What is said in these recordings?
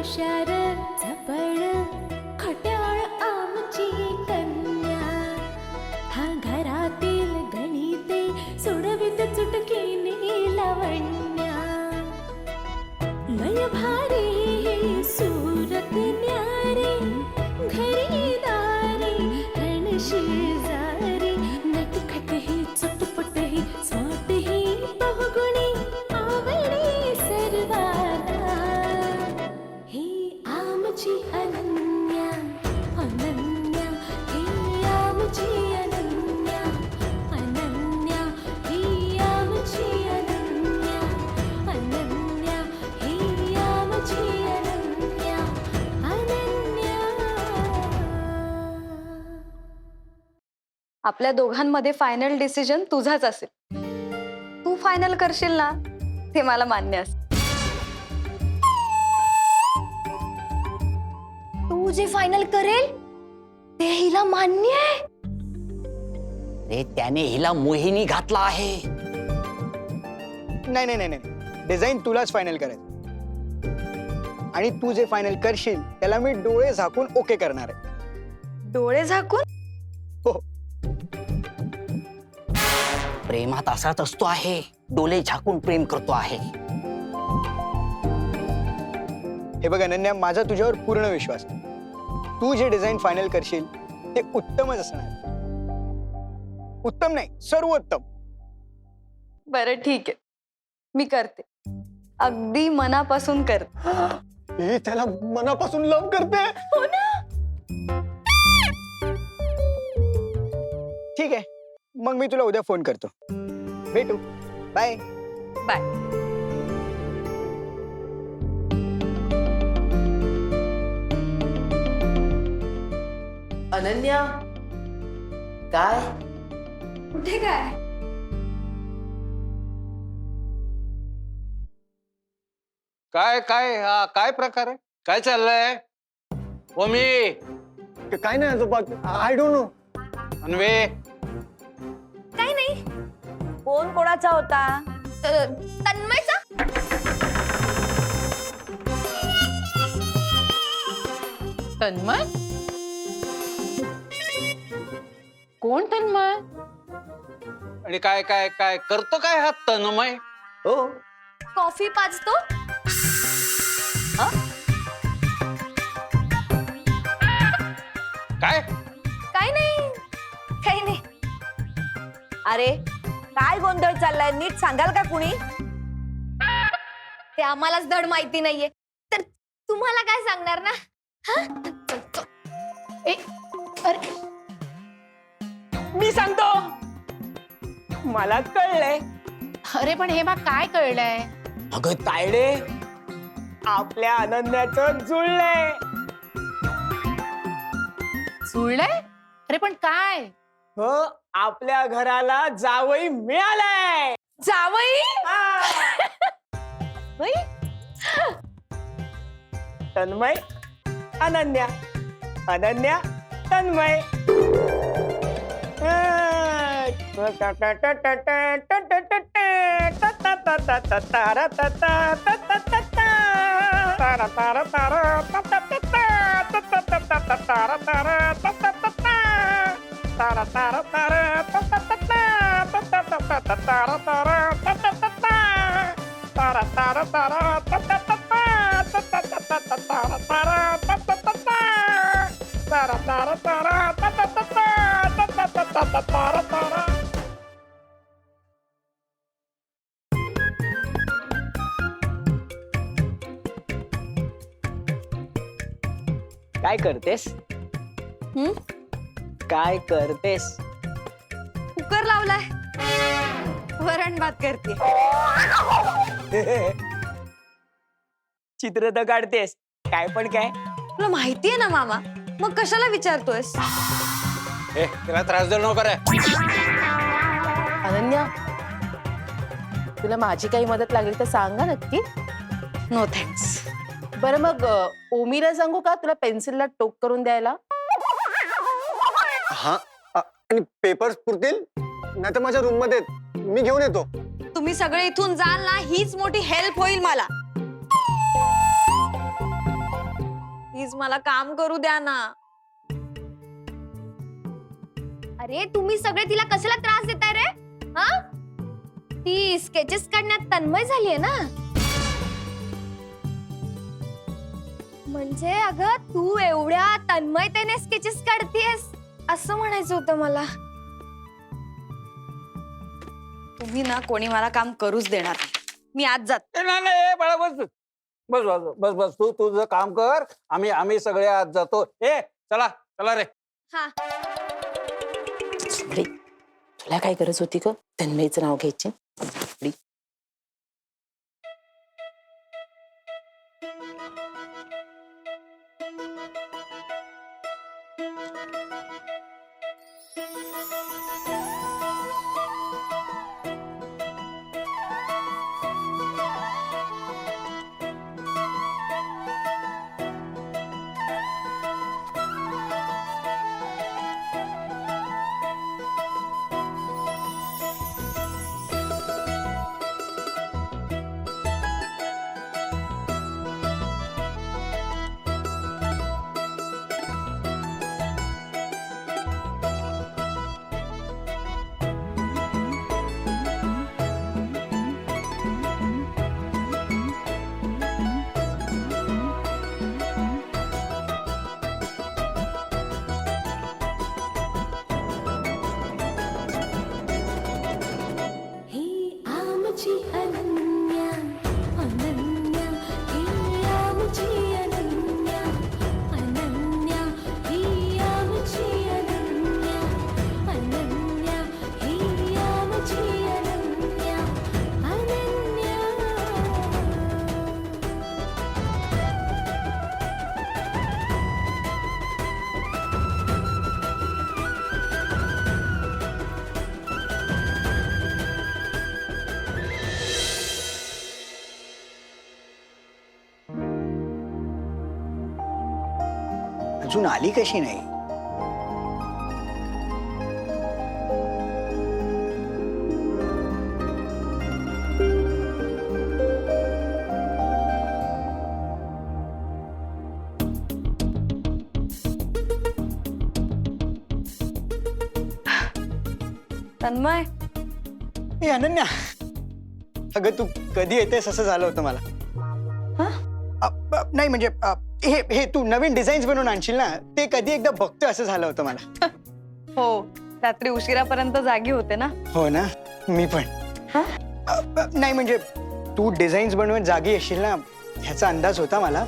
हुशार आपल्या दोघांमध्ये फायनल डिसिजन तुझाच असेल. तू फायनल करशील ना ते मला मान्य असेल. तू जे फायनल करेल ते हिला मान्य आहे? रे त्याने हिला मोहिनी घातला आहे. नाही नाही नाही नाही. डिझाईन तुलाच फायनल करायचं. आणि तू जे फायनल करशील त्याला मी डोळे झाकून ओके करणार आहे. डोळे झाकून? प्रेमात असाच असतो आहे. डोले झाकून प्रेम करतो आहे. हे बघ अनन्या माझा तुझ्यावर पूर्ण विश्वास आहे. तू जे डिझाईन फायनल करशील ते उत्तमच असणार उत्तम नाही सर्वोत्तम. बरं ठीक आहे. मी करते. अगदी मनापासून करते. हे त्याला मनापासून लव करते? हो ना? ठीक आहे. मग मी तुला उद्या फोन करतो. भेटू. बाय. बाय. अनन्या काय? कुठे काय? काय काय हा काय प्रकार आहे? काय चाललंय? ओमी. काय नाही आजोबा. आय डोंट नो अन्वे. काही नाही. कोण कोणाचा होता? तन्मयचा? तन्मय? कोण तन्मय? आणि काय काय काय करतो काय हा तन्मय? हो. कॉफी पाजतो? काय? अरे काय गोंधळ चाललाय? नीट सांगाल का कुणी? ते आम्हालाच धड माहिती नाहीये. तर तुम्हाला काय सांगणार ना? हा? ए, अरे. मी सांगतो. मला कळलंय. अरे पण हे बा काय कळलंय? अगं तायडे आपल्या अनन्याचं जुळलंय. जुळलंय? अरे पण काय? हो? आपल्या घराला जावई मिळालाय जावई तन्मय अनन्या अनन्या तन्मय काय करतेस हं? काय करतेस? कुकर लावलाय. वरण भात करते. चित्र तर काढतेस. काय पण काय. तुला माहितीये ना मामा? मग कशाला विचारतोयस? ए तिला त्रास देऊ नको रे. अनन्या तुला माझी काही मदत लागली तर सांगा नक्की. नो थँक्स बरं मग अ, ओमीला सांगू का? तुला पेन्सिलला टोक करून द्यायला. हा अ, आणि पेपर्स पुरतील? नाही तर माझ्या रूममध्ये आहेत. मी घेऊन येतो. तुम्ही सगळे इथून जाल ना हीच मोठी हेल्प होईल मला. प्लीज मला काम करू द्या ना. अरे तुम्ही सगळे तिला कशाला त्रास देताय रे? हा? ती स्केचेस काढण्यात तन्मय झालीये ना. म्हणजे अगं तू एवढ्या तन्मयतेने स्केचेस काढतीयस. असं म्हणायचं होतं मला. तुम्ही ना कोणी मला काम करूच देणार नाही. मी आज जात ए, नाही नाही ए, बाळा बस. बस बस बस बस. तू तुझं काम कर आम्ही आम्ही सगळे आज जातो. ए चला चला रे. हा. तुला काय गरज होती ग? तन्मयचं नाव घ्यायची? अजून आली कशी नाही? तन्मय? ए अनन्या! अगं तू कधी येतेस असं झालं होतं मला? अ, अ, नाही म्हणजे अ, हे हे तू नवीन डिझाईन्स बनवून आणशील ना ते कधी एकदा बघतोय असं झालं होतं मला. हो रात्री उशिरापर्यंत जागी होते ना? हो ना मी पण. हा? अ, अ, नाही म्हणजे तू डिझाईन्स बनवत जागी येशील ना ह्याचा अंदाज होता मला.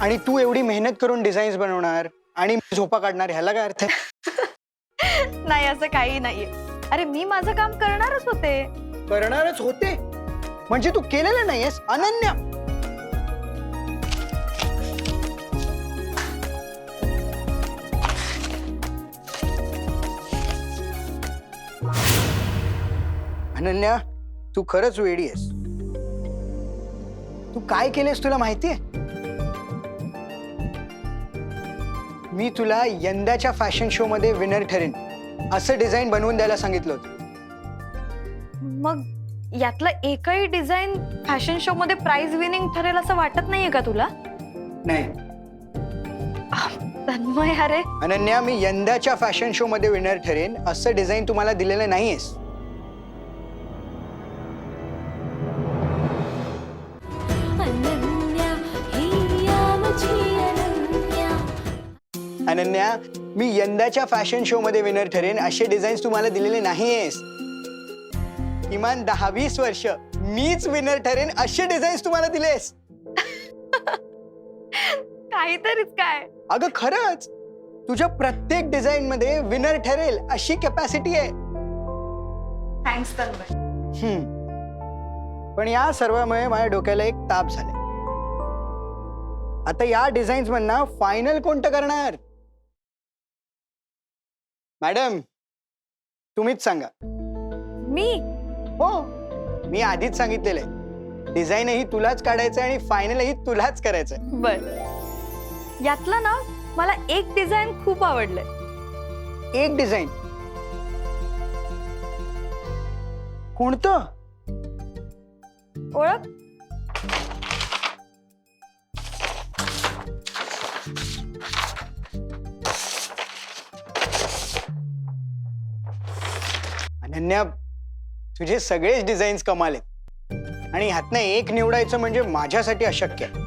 आणि तू एवढी मेहनत करून डिझाईन्स बनवणार आणि झोपा काढणार ह्याला काय अर्थ आहे? नाही असं काही नाहीये. अरे मी माझं काम करणारच होते. करणारच होते? म्हणजे तू केलेलं नाहीयेस अनन्या. अनन्या तू खरंच वेडी आहेस. तू काय केलेस तुला माहितीये मी तुला यंदाच्या फॅशन शो मध्ये विनर ठरेन असं डिझाईन बनवून द्यायला सांगितलं होतं. मग यातलं एकही डिझाईन फॅशन शो मध्ये प्राइज विनिंग ठरेल असं वाटत नाहीये का तुला? नाही. तन्मय अरे. अनन्या मी यंदाच्या फॅशन शो मध्ये विनर ठरेन असं डिझाईन तुम्हाला दिलेलं नाहीयेस. अनन्या मी यंदाच्या फॅशन शो मध्ये विनर ठरेन. असे डिझाईन्स तुम्हाला दिलेले नाहीयेस. किमान दहा वीस वर्ष मीच विनर ठरेन असे डिझाईन्स तुम्हाला दिलेस. काहीतरीच काय? अगं खरंच. तुझ्या प्रत्येक डिझाईन मध्ये विनर ठरेल अशी कॅपॅसिटी आहे. थँक्स हम्म. पण या सर्वामुळे माझ्या डोक्याला एक ताप झालाय. आता या डिझाईन्स मधनं फायनल कोणतं करणार? मॅडम तुम्हीच सांगा. मी? हो मी आधीच सांगितलेलं आहे. डिझाईनही तुलाच काढायचं आणि फायनलही तुलाच करायचं बर. यातलं ना मला एक डिझाईन खूप आवडलंय. एक डिझाईन? कोणतं? ओळख? धन्या तुझे सगळेच डिझाईन्स कमाल आहेत आणि ह्यातनं एक निवडायचं म्हणजे माझ्यासाठी अशक्य आहे.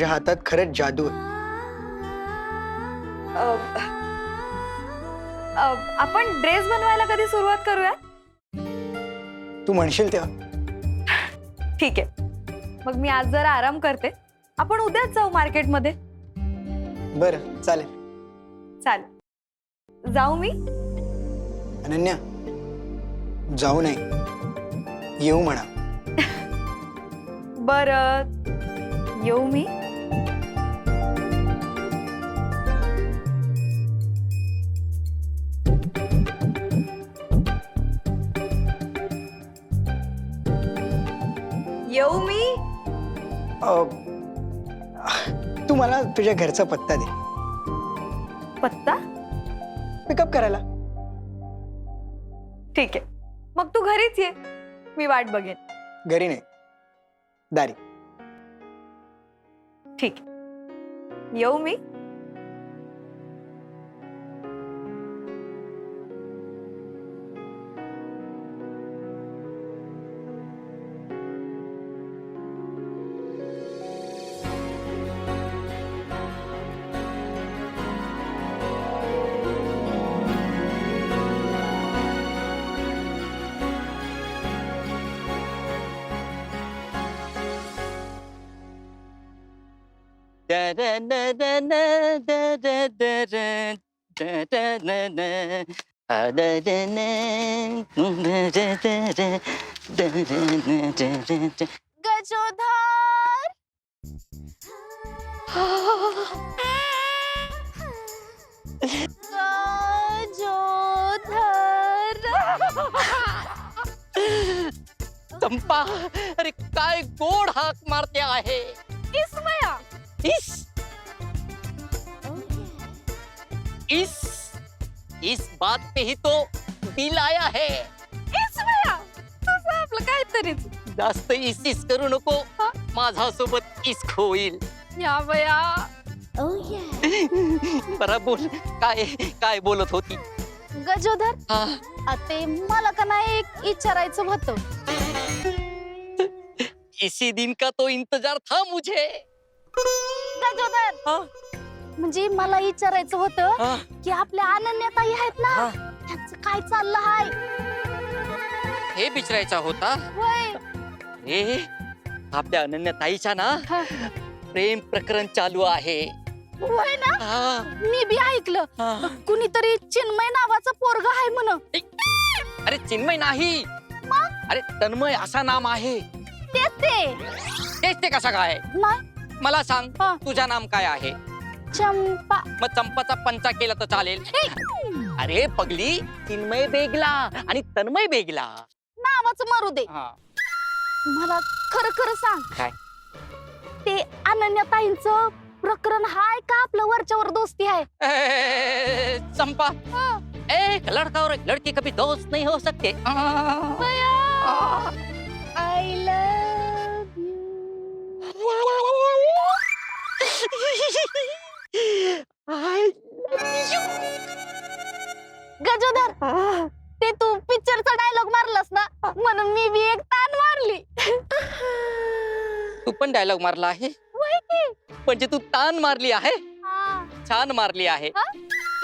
तुझ्या हातात खरंच जादू आहे. आपण ड्रेस बनवायला कधी सुरुवात करूया तू म्हणशील तेव्हा. ठीक आहे. मग मी आज जरा आराम करते. आपण उद्याच जाऊ मार्केटमध्ये. बरं चालेल. चालेल. जाऊ मी? अनन्या जाऊ नाही. येऊ म्हणा. बर. येऊ मी? अ, तू मला तुझ्या घरचा पत्ता दे. पत्ता? पिकअप करायला. ठीक आहे. मग तू घरीच ये. मी वाट बघेन. घरी नाही. दारी. ठीक. आहे येऊ मी? गजोधर। गजोधर। चंपा अरे काय गोड हाक मारते आहे? इसमया इस इस इस बात पे ही तो बिल आया है। इसमया तसं आपलं काहीतरीच जास्त इस इस करू नको माझा सोबत इस्क होईल या बया बरा बोल काय काय बोलत होती? गजोधर हा। ते मला का नाही एक विचारायचं होतं? इसी दिन का तो इंतज़ार था मुझे। गजोधर हा? म्हणजे मला विचारायचं होतं हा? की आपल्या अनन्यताई आहेत ना हा? त्यांचं काय चाललं हाय? हे विचारायचा होता. होय. रे आपल्या अनन्या ताईच्या ना हा. प्रेम प्रकरण चालू आहे. होय ना? हा, मी बी ऐकलं. हा. कुणीतरी चिन्मय नावाचं पोरग आहे म्हण अरे चिन्मय नाही. अरे तन्मय असा नाम आहे. तेच ते. तेच ते कसा काय? मला सांग हा. तुझं नाम काय आहे? चंपा. मग चंपाचा पंचा केला तर चालेल. अरे पगली चिन्मय बेगला आणि तन्मय बेगला. नावाचं मारू दे. हा. मला खरं खरं सांग. काय? ते अनन्यताईंचं प्रकरण हाय का आपलं वरच्यावर दोस्ती आहे ए, चंपा. एक लड़का और एक लड़की कभी दोस्त नहीं हो सकते आय डायलॉग मारला आहे? म्हणजे तू तान मारली आहे. छान मारली आहे?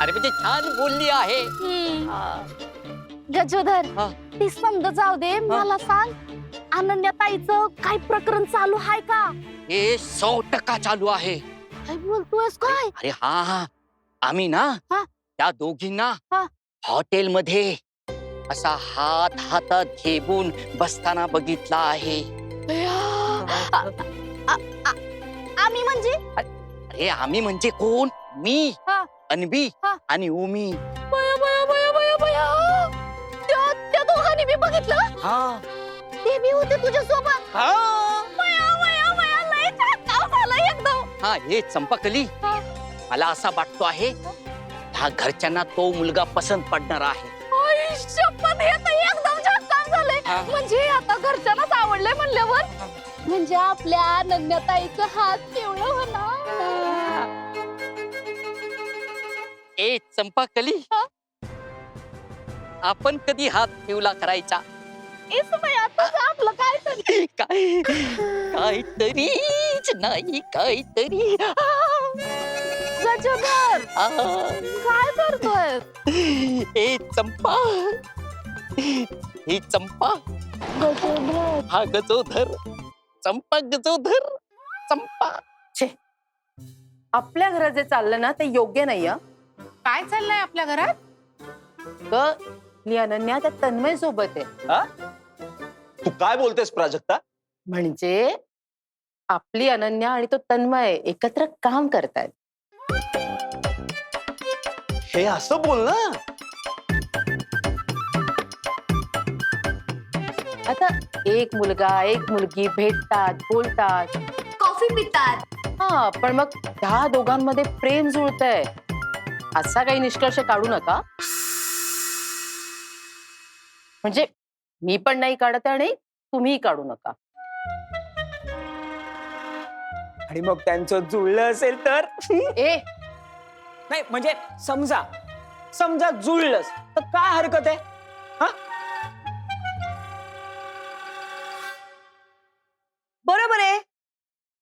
अरे म्हणजे छान बोलली आहे. गजोधर हा. ती समज जाऊ दे मला सांग अनन्यताईचं काय प्रकरण चालू आहे का हे सौ टक्का चालू आहे काय बोलतोयस काय अरे हा हा आम्ही ना हा. त्या दोघींना हा. हॉटेलमध्ये असा हात हातात घेऊन बसताना बघितला आहे आम्ही म्हणजे? अरे आम्ही म्हणजे कोण? मी हा. अनबी हा. आणि उमी. बया बया बया बया बया त्या त्या दोघांनी मी बघितलं. हा. ते बी होते तुझ्या सोबत. हा. लय झालं एकदम. हा हे चंपाकली. हा. मला असा वाटतो आहे ह्या घरच्यांना तो मुलगा पसंत पडणार आहे. हे तर एकदम झालंय. हा. म्हणजे आता घरच्यांनाच आवडलंय म्हणल्यावर. म्हणजे आपल्या नन्यताईचं हात केवढं होणार. ए चंपाकली. हा? आपण कधी हात ठेवला करायचा? इस बाई, आताच आपलं काय तरी काय काहीतरीच नाही काहीतरी. गजबर आ, काय करतोय? ए चंपा. ही चंपा. गजबर हा गजोधर चंपा गजोधर चंपा. आपल्या घरात जे चाललं ना ते योग्य नाही हं. काय चाललंय आपल्या घरात? ग मी अनन्या त्या तन्मय सोबत आहे. तू काय बोलतेस प्राजक्ता? म्हणजे आपली अनन्या आणि तो तन्मय एकत्र काम करतायत. हे असं बोल ना. आता एक मुलगा एक मुलगी भेटतात बोलतात. कॉफी पितात. हा पण मग त्या दोघांमध्ये प्रेम जुळतंय. असा काही निष्कर्ष काढू नका. म्हणजे मी पण नाही काढत आहे आणि तुम्हीही काढू नका. आणि मग त्यांचं जुळलं असेल तर? ए! नाही म्हणजे समजा. समजा जुळलंच. तर काय हरकत आहे? बरोबर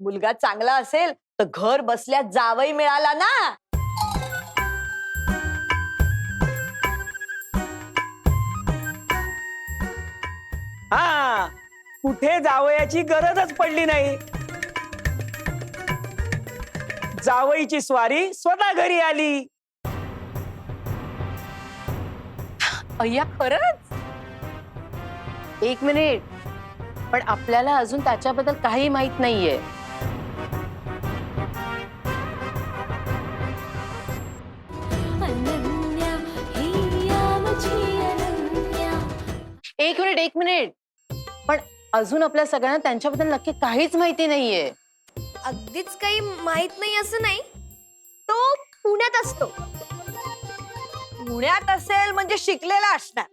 मुलगा चांगला असेल तर घर बसल्या जावई मिळाला ना. हा कुठे जावयाची गरजच पडली नाही. जावईची स्वारी स्वतः घरी आली. अय्या खरंच? एक मिनिट. पण आपल्याला अजून त्याच्याबद्दल काही माहीत नाहीये. एक मिनिट एक मिनिट. पण अजून आपल्या सगळ्यांना त्यांच्याबद्दल नक्की काहीच माहिती नाहीये. अगदीच काही माहीत नाही असं नाही. तो पुण्यात असतो. पुण्यात असेल म्हणजे शिकलेला असणार.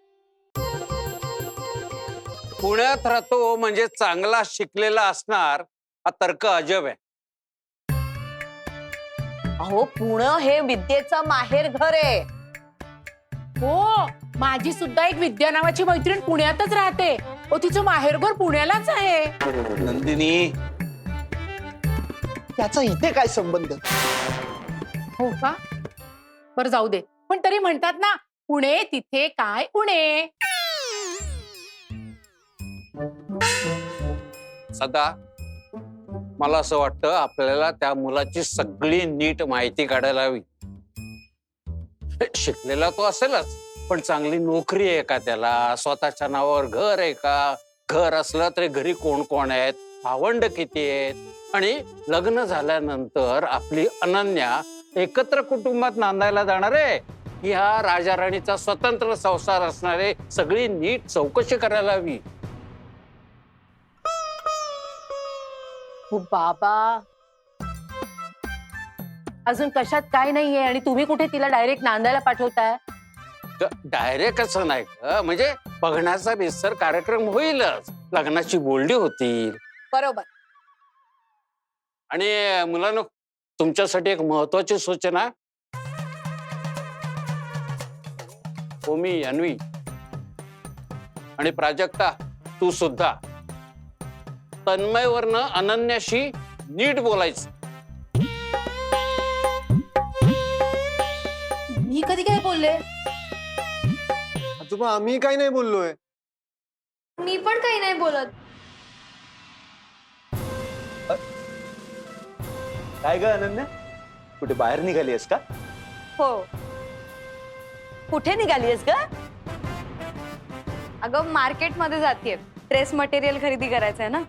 पुण्यात राहतो म्हणजे चांगला शिकलेला असणार हा तर्क अजब आहे. अहो पुणं हे विद्येचं माहेर घर आहे. हो माझी सुद्धा एक विद्या नावाची मैत्रीण पुण्यातच राहते. ओ तिचं माहेरघर पुण्यालाच आहे. नंदिनी त्याचा इथे काय संबंध? हो का? बरं जाऊ दे. पण तरी म्हणतात ना पुणे तिथे काय उणे सदा मला असं वाटतं आपल्याला त्या मुलाची सगळी नीट माहिती काढायला हवी. शिकलेला तो असेलच. पण चांगली नोकरी आहे का त्याला? स्वतःच्या नावावर घर आहे का? घर असलं तरी घरी कोण कोण आहेत? भावंड किती आहेत? आणि लग्न झाल्यानंतर आपली अनन्या एकत्र कुटुंबात नांदायला जाणार आहे. ह्या राजा राणीचा स्वतंत्र संसार असणारे सगळी नीट चौकशी करायला हवी. बाबा अजून कशात काय नाहीये आणि तुम्ही कुठे तिला डायरेक्ट नांदायला पाठवताय? डायरेक्ट असं नाही ग. म्हणजे बघण्याचा बेसर कार्यक्रम होईलच. लग्नाची बोलणी होतील. बरोबर. आणि मुलांना तुमच्यासाठी एक महत्वाची सूचना. ओमी अन्वी. आणि प्राजक्ता तू सुद्धा. तन्मयवरनं अनन्याशी नीट बोलायचं. मी कधी काय बोलले? आजोबा आम्ही काही नाही बोललोय. मी पण काही नाही बोलत. काय ग अनन्या कुठे बाहेर निघाली आहेस का? हो. कुठे निघालीस ग? अगं मार्केटमध्ये जातीये ड्रेस मटेरियल खरेदी करायचं आहे ना.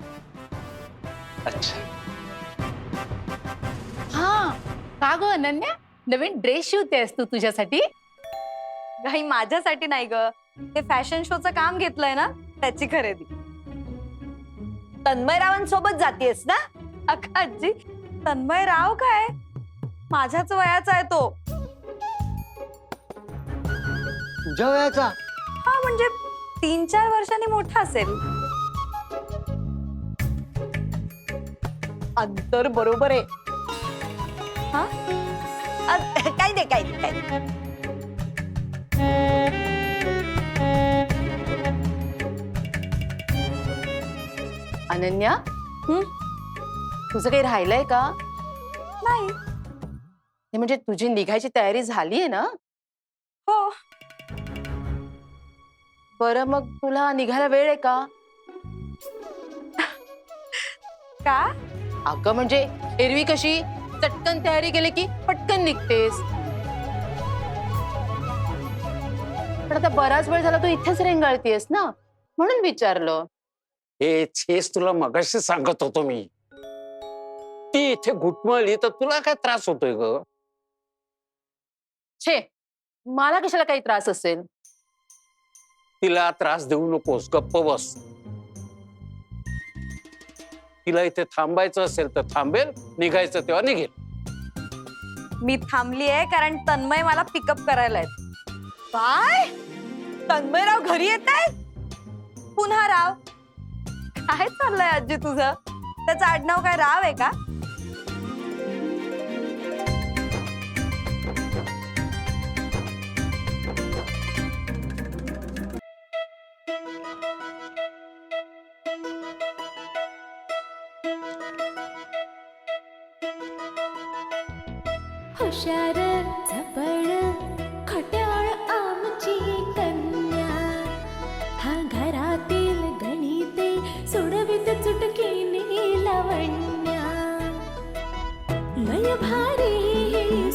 अच्छा. हा. का ग अनन्या? नवीन ड्रेस शिवतेस तू तुझ्यासाठी? काही माझ्यासाठी नाही ग. ते फॅशन शोचं काम घेतलंय ना त्याची खरेदी. तन्मयरावांसोबत जातीयस ना? अक्का आजी तन्मय राव काय? माझ्याच वयाचा आहे तो. तुझ्या वयाचा? हा म्हणजे तीन चार वर्षांनी मोठा असेल. अंतर बरोबर आहे. हा? अ, काही नाही काही नाही, काही नाही. अनन्या हं? तुझं काही राहिलंय का? नाही. म्हणजे तुझी निघायची तयारी झाली आहे ना? हो. बरं मग तुला निघायला वेळ आहे का? का? अगं म्हणजे एरवी कशी? चटकन तयारी केली की पटकन निघतेस. पण आता बराच वेळ झाला तू इथेच रेंगाळतीयस ना? म्हणून विचारलं. हेच हेच तुला मगाशी सांगत होतो मी. ती इथे घुटमळली तर तुला काय त्रास होतोय ग? छे मला कशाला काही त्रास असेल? तिला त्रास देऊ नकोस गप्प बस. तिला इथे थांबायचं असेल तर थांबेल निघायचं तेव्हा निघेल. मी थांबली आहे कारण तन्मय मला पिकअप करायला आहेत काय तन्मयराव घरी येत आहेत? पुन्हा राव. काय चाललंय आजी तुझं? त्याचं आडनाव काय राव आहे का? हुशार झपड खट्याळ आमची कन्या. हा घरातील गणिते सोडवित चुटकीने लावण्या. लय भारी